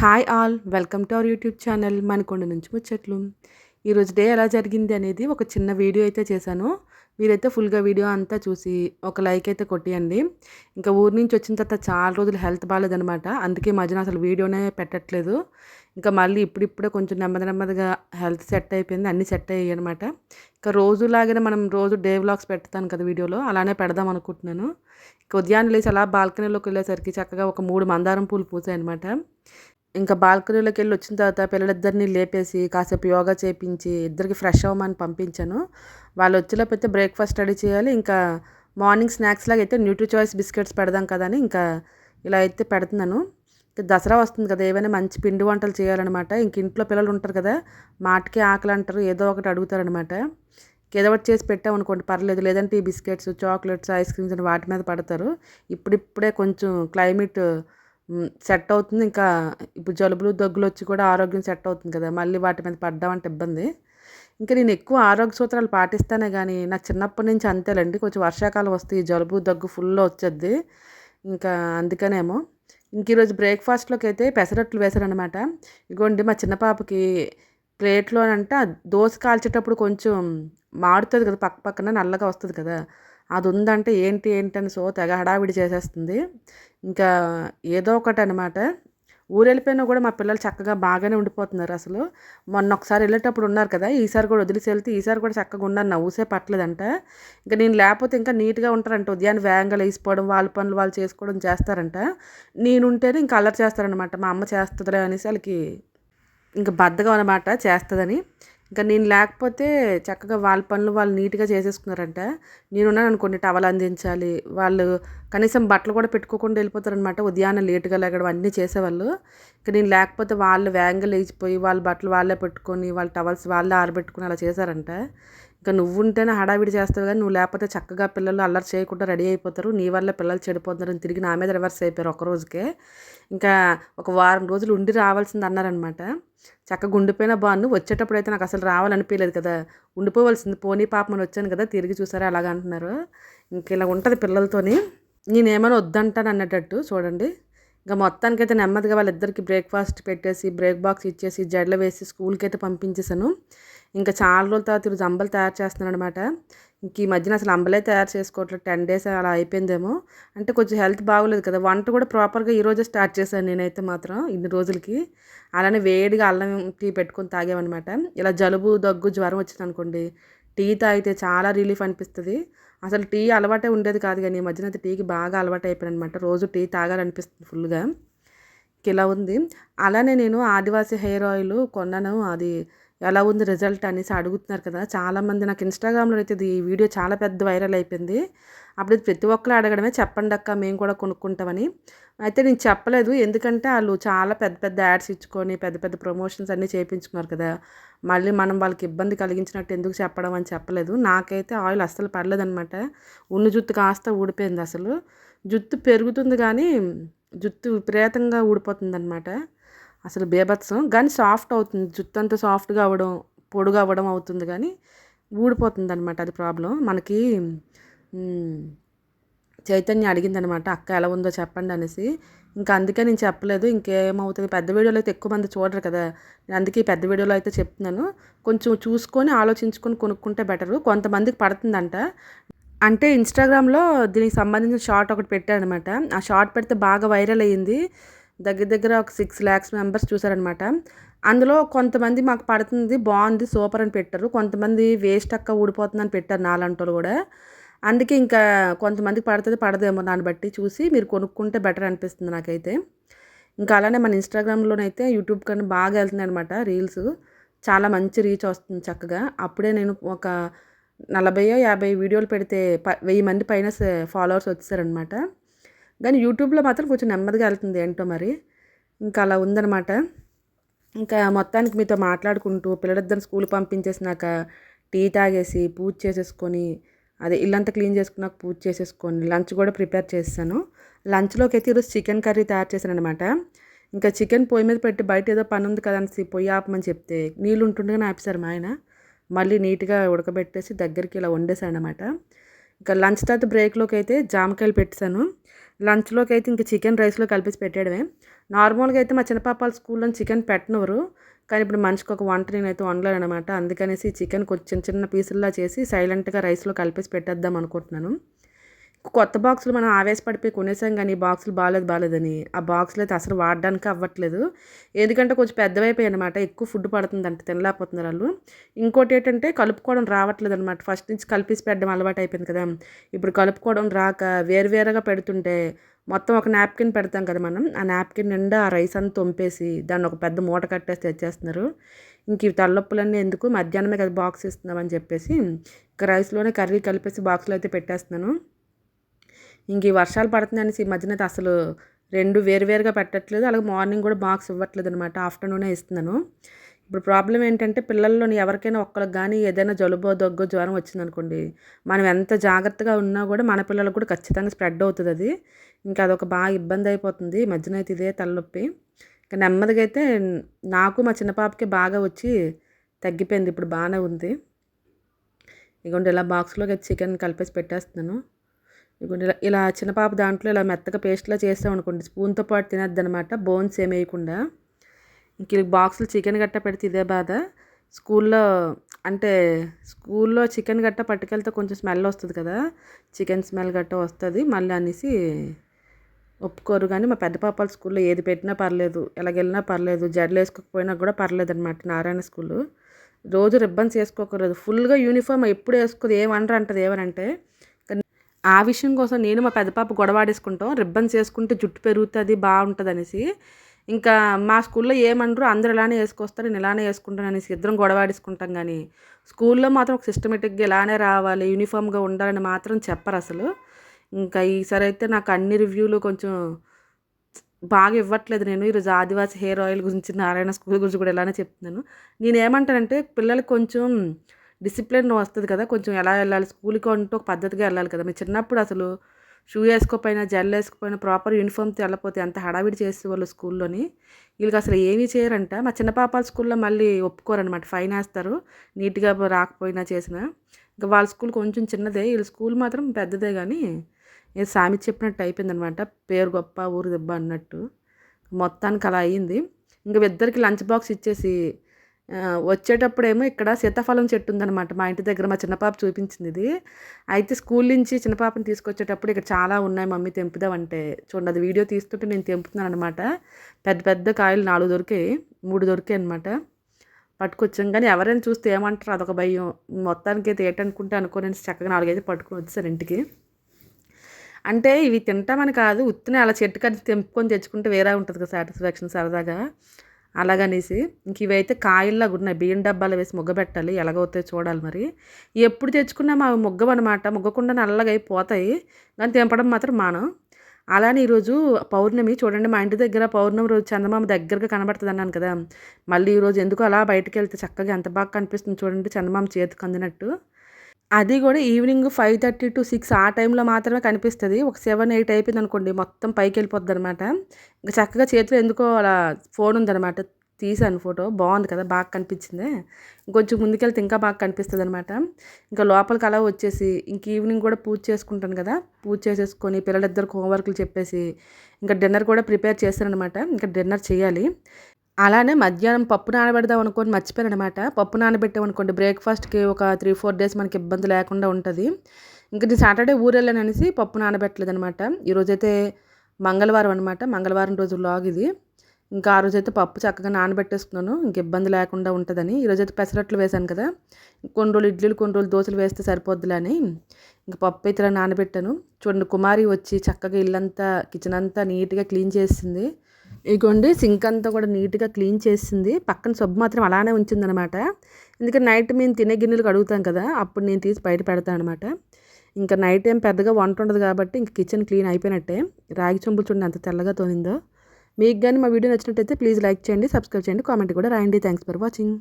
Hi all welcome to our YouTube channel Manakonda నుంచి ముచ్చట్లు. ఈరోజు డే ఎలా జరిగింది అనేది ఒక చిన్న వీడియో అయితే చేశాను. మీరైతే ఫుల్గా వీడియో అంతా చూసి ఒక లైక్ అయితే కొట్టియండి. ఇంకా ఊరి నుంచి వచ్చిన తర్వాత చాలా రోజులు హెల్త్ బాగాలేదనమాట అందుకే మధ్యన అసలు వీడియోనే పెట్టట్లేదు. ఇంకా మళ్ళీ ఇప్పుడిప్పుడే కొంచెం నెమ్మది నెమ్మదిగా హెల్త్ సెట్ అయిపోయింది అన్నీ సెట్ అయ్యాయి అనమాట ఇంకా రోజులాగానే మనం రోజు డే వ్లాగ్స్ పెడతాను కదా వీడియోలో అలానే పెడదాం అనుకుంటున్నాను. ఇంకా ఉదయాన్నే లేచి అలా బాల్కనీలోకి వెళ్ళేసరికి చక్కగా ఒక మూడు మందారం పూలు పూసాయి అనమాట ఇంకా బాల్కనీలోకి వెళ్ళి వచ్చిన తర్వాత పిల్లలిద్దరిని లేపేసి కాసేపు యోగా చేపించి ఇద్దరికి ఫ్రెష్ అవ్వమని పంపించాను. వాళ్ళు వచ్చేలోపైతే బ్రేక్ఫాస్ట్ రెడీ చేయాలి. ఇంకా మార్నింగ్ స్నాక్స్ లాగా అయితే న్యూట్రీ చాయిస్ బిస్కెట్స్ పెడదాం కదా అని ఇంకా ఇలా అయితే పెడుతున్నాను. దసరా వస్తుంది కదా ఏవైనా మంచి పిండి వంటలు చేయాలన్నమాట. ఇంక ఇంట్లో పిల్లలు ఉంటారు కదా మాటకి ఆకలి అంటారు ఏదో ఒకటి అడుగుతారనమాట ఏదో ఒకటి చేసి పెట్టామనుకోండి పర్లేదు. లేదంటే ఈ బిస్కెట్స్ చాక్లెట్స్ ఐస్ క్రీమ్స్ అని వాటి మీద పడతారు. ఇప్పుడిప్పుడే కొంచెం క్లైమేట్ సెట్ అవుతుంది. ఇంకా ఇప్పుడు జలుబులు దగ్గులు వచ్చి కూడా ఆరోగ్యం సెట్ అవుతుంది కదా. మళ్ళీ వాటి మీద పడ్డామంటే ఇబ్బంది. ఇంకా నేను ఎక్కువ ఆరోగ్య సూత్రాలు పాటిస్తానే కానీ నాకు చిన్నప్పటి నుంచి అంతేలేండి. కొంచెం వర్షాకాలం వస్తే ఈ జలుబు దగ్గు ఫుల్లో వచ్చేది ఇంకా అందుకనేమో. ఇంక ఈరోజు బ్రేక్ఫాస్ట్లోకి అయితే పెసరట్లు వేశారనమాట ఇగోండి మా చిన్న పాపకి ప్లేట్లోనంట దోశ కాల్చేటప్పుడు కొంచెం మాడుతుంది కదా పక్క పక్కన నల్లగా వస్తుంది కదా. అది ఉందంటే ఏంటి ఏంటి అని సో తెగ హడావిడి చేసేస్తుంది. ఇంకా ఏదో ఒకటి అనమాట ఊరు వెళ్ళిపోయినా కూడా మా పిల్లలు చక్కగా బాగానే ఉండిపోతున్నారు అసలు. మొన్న ఒకసారి వెళ్ళేటప్పుడు ఉన్నారు కదా ఈసారి కూడా వదిలేసి వెళ్తే ఈసారి కూడా చక్కగా ఉన్నారు నవ్వుసే పట్టలేదంట. ఇంకా నేను లేకపోతే ఇంకా నీట్గా ఉంటారంట ఉదయాన్నే వేగంగా లేచిపోవడం వాళ్ళ పనులు వాళ్ళు చేసుకోవడం చేస్తారంట. నేనుంటేనే ఇంకా అల్లరి చేస్తారనమాట. మా అమ్మ చేస్తుందిలే అనేసి వాళ్ళకి ఇంకా బద్దగా అనమాట చేస్తుందని. ఇంకా నేను లేకపోతే చక్కగా వాళ్ళ పనులు వాళ్ళు నీట్గా చేసేసుకున్నారంట. నేనున్నాను అనుకోండి టవల్ అందించాలి. వాళ్ళు కనీసం బట్టలు కూడా పెట్టుకోకుండా వెళ్ళిపోతారనమాట ఉదయాన్నే లేటుగా లేగడం అన్నీ చేసేవాళ్ళు. ఇంకా నేను లేకపోతే వాళ్ళు వేగంగా లేచిపోయి వాళ్ళ బట్టలు వాళ్ళే పెట్టుకొని వాళ్ళ టవల్స్ వాళ్ళే ఆరబెట్టుకుని అలా చేశారంట. ఇంకా నువ్వు ఉంటేనే హడావిడి చేస్తావు కానీ నువ్వు లేకపోతే చక్కగా పిల్లలు అల్లరి చేయకుండా రెడీ అయిపోతారు. నీ వల్ల పిల్లలు చెడిపోతారు తిరిగి నా మీద రివర్స్ అయిపోయారు ఒక రోజుకే. ఇంకా ఒక వారం రోజులు ఉండి రావాల్సింది అన్నారనమాట చక్కగా ఉండిపోయిన బాను వచ్చేటప్పుడు అయితే నాకు అసలు రావాలనిపించలేదు కదా. ఉండిపోవాల్సింది. పోనీ పాపమని వచ్చాను కదా తిరిగి చూసారా? అలాగ అంటున్నారు. ఇంక ఇలా ఉంటుంది పిల్లలతోని. నేనేమైనా వద్దంటాను అన్నట్టు చూడండి. ఇంకా మొత్తానికైతే నెమ్మదిగా వాళ్ళిద్దరికి బ్రేక్ఫాస్ట్ పెట్టేసి బ్రేక్ బాక్స్ ఇచ్చేసి జడ్లు వేసి స్కూల్కి అయితే పంపించేశాను. ఇంకా చాలా రోజుల తర్వాత ఈరోజు తయారు చేస్తున్నాను అనమాట ఇంక ఈ మధ్యన అసలు అంబలే తయారు చేసుకోవట్లేదు. టెన్ డేస్ అలా అయిపోయిందేమో. అంటే కొంచెం హెల్త్ బాగోలేదు కదా. వంట కూడా ప్రాపర్గా ఈరోజే స్టార్ట్ చేశాను నేనైతే మాత్రం ఇన్ని రోజులకి. అలానే వేడిగా అల్లం టీ పెట్టుకొని తాగామన్నమాట. ఇలా జలుబు దగ్గు జ్వరం వచ్చింది అనుకోండి టీ తాగితే చాలా రిలీఫ్ అనిపిస్తుంది. అసలు టీ అలవాటే ఉండేది కాదు కానీ ఈ మధ్యన అయితే టీకి బాగా అలవాటు అయిపోయాను అనమాట రోజు టీ తాగాలనిపిస్తుంది ఫుల్గా. ఇలా ఉంది. అలానే నేను ఆదివాసీ హెయిర్ ఆయిల్ కొన్నాను. అది ఎలా ఉంది రిజల్ట్ అనేసి అడుగుతున్నారు కదా. చాలామంది నాకు ఇన్స్టాగ్రామ్లో అయితే ఈ వీడియో చాలా పెద్ద వైరల్ అయిపోయింది. అప్పుడు ప్రతి ఒక్కరు అడగడమే చెప్పండి అక్క మేము కూడా కొనుక్కుంటామని. అయితే నేను చెప్పలేదు. ఎందుకంటే వాళ్ళు చాలా పెద్ద పెద్ద యాడ్స్ ఇచ్చుకొని పెద్ద పెద్ద ప్రమోషన్స్ అన్నీ చేయించుకున్నారు కదా. మళ్ళీ మనం వాళ్ళకి ఇబ్బంది కలిగించినట్టు ఎందుకు చెప్పడం అని చెప్పలేదు. నాకైతే ఆయిల్ అస్సలు పడలేదనమాట ఉన్న జుట్టు కాస్త ఊడిపోయింది అసలు. జుట్టు పెరుగుతుంది కానీ జుట్టు విపరీతంగా ఊడిపోతుంది అనమాట అసలు బేభత్సం. కానీ సాఫ్ట్ అవుతుంది. జుట్టు అంతా సాఫ్ట్గా అవ్వడం పొడుగా అవ్వడం అవుతుంది కానీ ఊడిపోతుంది అనమాట అది ప్రాబ్లం మనకి చైతన్య అడిగిందనమాట అక్క ఎలా ఉందో చెప్పండి అనేసి. ఇంకా అందుకే నేను చెప్పలేదు. ఇంకేమవుతుంది? పెద్ద వీడియోలో అయితే ఎక్కువ మంది చూడరు కదా. నేను అందుకే పెద్ద వీడియోలో అయితే చెప్తున్నాను. కొంచెం చూసుకొని ఆలోచించుకొని కొనుక్కుంటే బెటరు. కొంతమందికి పడుతుందంట. అంటే ఇన్స్టాగ్రామ్లో దీనికి సంబంధించిన షార్ట్ ఒకటి పెట్టానమాట ఆ షార్ట్ పెడితే బాగా వైరల్ అయ్యింది. దగ్గర దగ్గర ఒక సిక్స్ ల్యాక్స్ మెంబర్స్ చూసారనమాట అందులో కొంతమంది మాకు పడుతుంది బాగుంది సూపర్ అని పెట్టారు. కొంతమంది వేస్ట్ అక్క ఊడిపోతుందని పెట్టారు నాలంటోళ్ళు కూడా. అందుకే ఇంకా కొంతమందికి పడుతుంది పడదేమో దాన్ని బట్టి చూసి మీరు కొనుక్కుంటే బెటర్ అనిపిస్తుంది నాకైతే. ఇంకా అలానే మన ఇన్స్టాగ్రామ్లోనైతే యూట్యూబ్ కన్నా బాగా వెళ్తుంది అనమాట రీల్స్ చాలా మంచి రీచ్ వస్తుంది చక్కగా. అప్పుడే నేను ఒక నలభై యాభై వీడియోలు పెడితే ప వెయ్యి మంది పైన ఫాలోవర్స్ వచ్చారనమాట కానీ యూట్యూబ్లో మాత్రం కొంచెం నెమ్మదిగా వెళ్తుంది ఏంటో మరి. ఇంకా అలా ఉందనమాట ఇంకా మొత్తానికి మీతో మాట్లాడుకుంటూ పిల్లలిద్దరిని స్కూల్ పంపించేసినాక టీ తాగేసి పూజ చేసేసుకొని అదే ఇల్లంతా క్లీన్ చేసుకున్నాక పూజ చేసేసుకొని లంచ్ కూడా ప్రిపేర్ చేస్తాను లంచ్లోకి అయితే ఈరోజు చికెన్ కర్రీ తయారు చేశాను అనమాట ఇంకా చికెన్ పొయ్యి మీద పెట్టి బయట ఏదో పని ఉంది కదా అనేసి పొయ్యి ఆపమని చెప్తే నీళ్ళు ఉంటుండగానే ఆపేశారు మా ఆయన. మళ్ళీ నీట్గా ఉడకబెట్టేసి దగ్గరికి ఇలా వండేశాను అనమాట ఇంకా లంచ్ తర్వాత బ్రేక్లోకి అయితే జామకాయలు పెట్టాను లంచ్లోకి అయితే ఇంక చికెన్ రైస్లో కలిపేసి పెట్టేయడమే. నార్మల్గా అయితే మా చిన్నపాపాల స్కూల్లో చికెన్ పెట్టనివ్వరు కానీ ఇప్పుడు మనిషికి ఒక వంట నేనైతే వండలేను అనమాట అందుకనేసి చికెన్ కొంచెం చిన్న పీసుల్లా చేసి సైలెంట్గా రైస్లో కలిపేసి పెట్టేద్దాం అనుకుంటున్నాను. కొత్త బాక్సులు మనం ఆవేశపడిపోయి కొనేసాం కానీ బాక్సులు బాగాలేదు బాగాలేదని ఆ బాక్సులు అయితే అసలు వాడడానికి అవ్వట్లేదు. ఎందుకంటే కొంచెం పెద్దవైపోయాయి అనమాట ఎక్కువ ఫుడ్ పడుతుంది అంటే తినలేకపోతున్నారు వాళ్ళు. ఇంకోటి ఏంటంటే కలుపుకోవడం రావట్లేదు అనమాట ఫస్ట్ నుంచి కలిపేసి పెట్టడం అలవాటు అయిపోయింది కదా. ఇప్పుడు కలుపుకోవడం రాక వేరువేరుగా పెడుతుంటే మొత్తం ఒక నాప్కిన్ పెడతాం కదా మనం. ఆ నాప్కిన్ నిండా ఆ రైస్ అంతా తొంపేసి దాన్ని ఒక పెద్ద మూట కట్టేసి తెచ్చేస్తున్నారు. ఇంక ఇవి తలనొప్పులన్నీ ఎందుకు? మధ్యాహ్నమే కదా బాక్స్ ఇస్తున్నామని చెప్పేసి ఇంకా రైస్లోనే కర్రీ కలిపేసి బాక్స్లో అయితే పెట్టేస్తున్నాను. ఇంక ఈ వర్షాలు పడుతున్నాయనేసి ఈ మధ్యన అయితే అసలు రెండు వేరువేరుగా పెట్టట్లేదు. అలాగే మార్నింగ్ కూడా బాక్స్ ఇవ్వట్లేదు అనమాట ఆఫ్టర్నూనే ఇస్తున్నాను. ఇప్పుడు ప్రాబ్లం ఏంటంటే పిల్లల్లోని ఎవరికైనా ఒక్కరికి కానీ ఏదైనా జలుబో దగ్గు జ్వరం వచ్చిందనుకోండి మనం ఎంత జాగ్రత్తగా ఉన్నా కూడా మన పిల్లలకు కూడా ఖచ్చితంగా స్ప్రెడ్ అవుతుంది అది. ఇంకా అదొక బాగా ఇబ్బంది అయిపోతుంది. ఈ మధ్యన అయితే ఇదే తలనొప్పి. ఇంకా నెమ్మదిగా అయితే నాకు మా చిన్న పాపకి బాగా వచ్చి తగ్గిపోయింది. ఇప్పుడు బాగానే ఉంది. ఇగోండి ఇలా బాక్స్లోకి చికెన్ కలిపేసి పెట్టేస్తున్నాను. ఇదిగోండి ఇలా ఇలా చిన్న పాప దాంట్లో ఇలా మెత్తగా పేస్ట్లా చేస్తాం అనుకోండి స్పూన్తో పాటు తినద్దు అనమాట బోన్స్ ఏమేయకుండా వేయకుండా. ఇంక బాక్సులు చికెన్ గట్ట పెడితే ఇదే బాధ. స్కూల్లో అంటే స్కూల్లో చికెన్ గట్ట పట్టుకెళ్తే కొంచెం స్మెల్ వస్తుంది కదా చికెన్ స్మెల్ గట్ట వస్తుంది. మళ్ళీ అనేసి ఒప్పుకోరు కానీ మా పెద్ద పాపాల స్కూల్లో ఏది పెట్టినా పర్లేదు ఎలాగెళ్ళినా పర్లేదు జడలు వేసుకోకపోయినా కూడా పర్లేదు అనమాట నారాయణ స్కూల్. రోజు రిబ్బన్స్ వేసుకోకూడదు. ఫుల్గా యూనిఫామ్ ఎప్పుడు వేసుకోదు ఏమనరు అంటది ఏమనంటే ఆ విషయం కోసం నేను మా పెద్ద పాప గొడవాడేసుకుంటాం రిబ్బన్స్ వేసుకుంటే జుట్టు పెరుగుతుంది బాగుంటుంది అనేసి ఇంకా మా స్కూల్లో ఏమనరు అందరూ ఇలానే వేసుకొస్తారు నేను ఇలానే వేసుకుంటాను అనేసి ఇద్దరం గొడవాడేసుకుంటాం కానీ స్కూల్లో మాత్రం ఒక సిస్టమేటిక్గా ఇలానే రావాలి యూనిఫామ్గా ఉండాలని మాత్రం చెప్పరు అసలు. ఇంకా ఈసారి అయితే నాకు అన్ని రివ్యూలు కొంచెం బాగా ఇవ్వట్లేదు నేను. ఈరోజు ఆదివాసి హెయిర్ ఆయిల్ గురించి నారాయణ స్కూల్ గురించి కూడా ఇలానే చెప్తున్నాను. నేను ఏమంటానంటే పిల్లలు కొంచెం డిసిప్లిన్ వస్తుంది కదా కొంచెం ఎలా వెళ్ళాలి స్కూల్కి అంటూ ఒక పద్ధతిగా వెళ్ళాలి కదా. మీరు చిన్నప్పుడు అసలు షూ వేసుకోపోయినా జెల్ వేసుకోపోయినా ప్రాపర్ యూనిఫామ్తో వెళ్ళపోతే అంత హడావిడి చేసేవాళ్ళు స్కూల్లోని? వీళ్ళకి అసలు ఏమీ చేయరంట. మా చిన్న పాపాల స్కూల్లో మళ్ళీ ఒప్పుకోరనమాట ఫైన్ వేస్తారు నీట్గా రాకపోయినా చేసినా. ఇంకా వాళ్ళ స్కూల్ కొంచెం చిన్నదే వీళ్ళ స్కూల్ మాత్రం పెద్దదే కానీ ఏదో సామి చెప్పినట్టు అయిపోయిందనమాట పేరు గొప్ప ఊరు దెబ్బ అన్నట్టు. మొత్తానికి అలా అయ్యింది ఇంకా ఇద్దరికి లంచ్ బాక్స్ ఇచ్చేసి వచ్చేటప్పుడేమో ఇక్కడ సీతాఫలం చెట్టు ఉందన్నమాట. మా ఇంటి దగ్గర మా చిన్నపాప చూపించింది ఇది. అయితే స్కూల్ నుంచి చిన్నపాపని తీసుకొచ్చేటప్పుడు ఇక్కడ చాలా ఉన్నాయి మమ్మీ తెంపుదామంటే. చూడండి అది వీడియో తీస్తుంటే నేను తెంపుతున్నాను అనమాట పెద్ద పెద్ద కాయలు నాలుగు దొరికాయి మూడు దొరికాయి అనమాట పట్టుకొచ్చాం కానీ ఎవరైనా చూస్తే ఏమంటారు? అదొక భయం. మొత్తానికి అయితే ఏటనుకుంటే అనుకోని చక్కగా నాలుగైతే పట్టుకుని వచ్చేసారు ఇంటికి. అంటే ఇవి తింటామని కాదు ఉత్తినే అలా చెట్టు కట్టి తెంపుకొని తెచ్చుకుంటే వేరే ఉంటుంది కదా సాటిస్ఫాక్షన్ సరదాగా. అలాగనేసి ఇంక ఇవైతే కాయల్లాగా ఉన్నాయి. బియ్యం డబ్బాలు వేసి మొగ్గ పెట్టాలి. ఎలాగవుతాయో చూడాలి మరి. ఎప్పుడు తెచ్చుకున్నా మా అనమాట మొగ్గకుండా నల్లగా అయిపోతాయి కానీ తెంపడం మాత్రం మానం. అలానే ఈరోజు పౌర్ణమి. చూడండి మా ఇంటి దగ్గర పౌర్ణమి రోజు చందమామ దగ్గరగా కనబడుతుంది అన్నాను కదా. మళ్ళీ ఈరోజు ఎందుకు అలా బయటకు వెళ్తే చక్కగా ఎంత బాగా కనిపిస్తుంది చూడండి చందమామ చేతికి అందినట్టు. అది కూడా evening five thirty to six ఆ టైంలో మాత్రమే కనిపిస్తుంది. ఒక సెవెన్ ఎయిట్ అయిపోయింది అనుకోండి మొత్తం పైకి వెళ్ళిపోద్ది అనమాట ఇంకా చక్కగా చేతిలో ఎందుకో అలా ఫోన్ ఉందన్నమాట. తీసాను ఫోటో. బాగుంది కదా బాగా కనిపించింది. ఇంకొంచెం ముందుకెళ్తే ఇంకా బాగా కనిపిస్తుంది అనమాట ఇంకా లోపలికి అలా వచ్చేసి ఇంక ఈవినింగ్ కూడా పూజ చేసుకుంటాను కదా. పూజ చేసేసుకొని పిల్లలిద్దరికి హోంవర్క్లు చెప్పేసి ఇంకా డిన్నర్ కూడా ప్రిపేర్ చేశాను అనమాట ఇంకా డిన్నర్ చేయాలి. అలానే మధ్యాహ్నం పప్పు నానబెడదాం అనుకోని మర్చిపోయాను అనమాట పప్పు నానబెట్టామనుకోండి బ్రేక్ఫాస్ట్కి ఒక త్రీ ఫోర్ డేస్ మనకి ఇబ్బంది లేకుండా ఉంటుంది. ఇంకా నేను సాటర్డే ఊరు అనేసి పప్పు నానబెట్టలేదు అనమాట ఈరోజైతే మంగళవారం అనమాట మంగళవారం రోజు లాగ్ ఇది. ఇంకా ఆ రోజైతే పప్పు చక్కగా నానబెట్టేసుకున్నాను. ఇంక ఇబ్బంది లేకుండా ఉంటుందని. ఈరోజైతే పెసరట్లు వేశాను కదా. కొన్ని రోజులు ఇడ్లీలు కొన్ని రోజులు దోశలు వేస్తే సరిపోద్దులే అని. ఇంకా పప్పు అయితే నానబెట్టాను. చూడండి కుమారి వచ్చి చక్కగా ఇల్లంతా కిచెన్ అంతా నీట్గా క్లీన్ చేసింది. ఇగోండి సింక్ అంతా కూడా నీట్గా క్లీన్ చేసింది. పక్కన సబ్బు మాత్రం అలానే ఉంచిందనమాట. ఎందుకంటే నైట్ మేము తినే గిన్నెలు కడుగుతాం కదా అప్పుడు నేను తీసి బయట పెడతాను అనమాట. ఇంకా నైట్ ఏం పెద్దగా వంట ఉండదు కాబట్టి ఇంక కిచెన్ క్లీన్ అయిపోయినట్టే. రాగి చెంబులు చూడండి ఎంత తెల్లగా తోనిందో. మీకు కానీ మా వీడియో నచ్చినట్టయితే ప్లీజ్ లైక్ చేయండి సబ్స్క్రైబ్ చేయండి కామెంట్ కూడా రాయండి. Thanks for watching.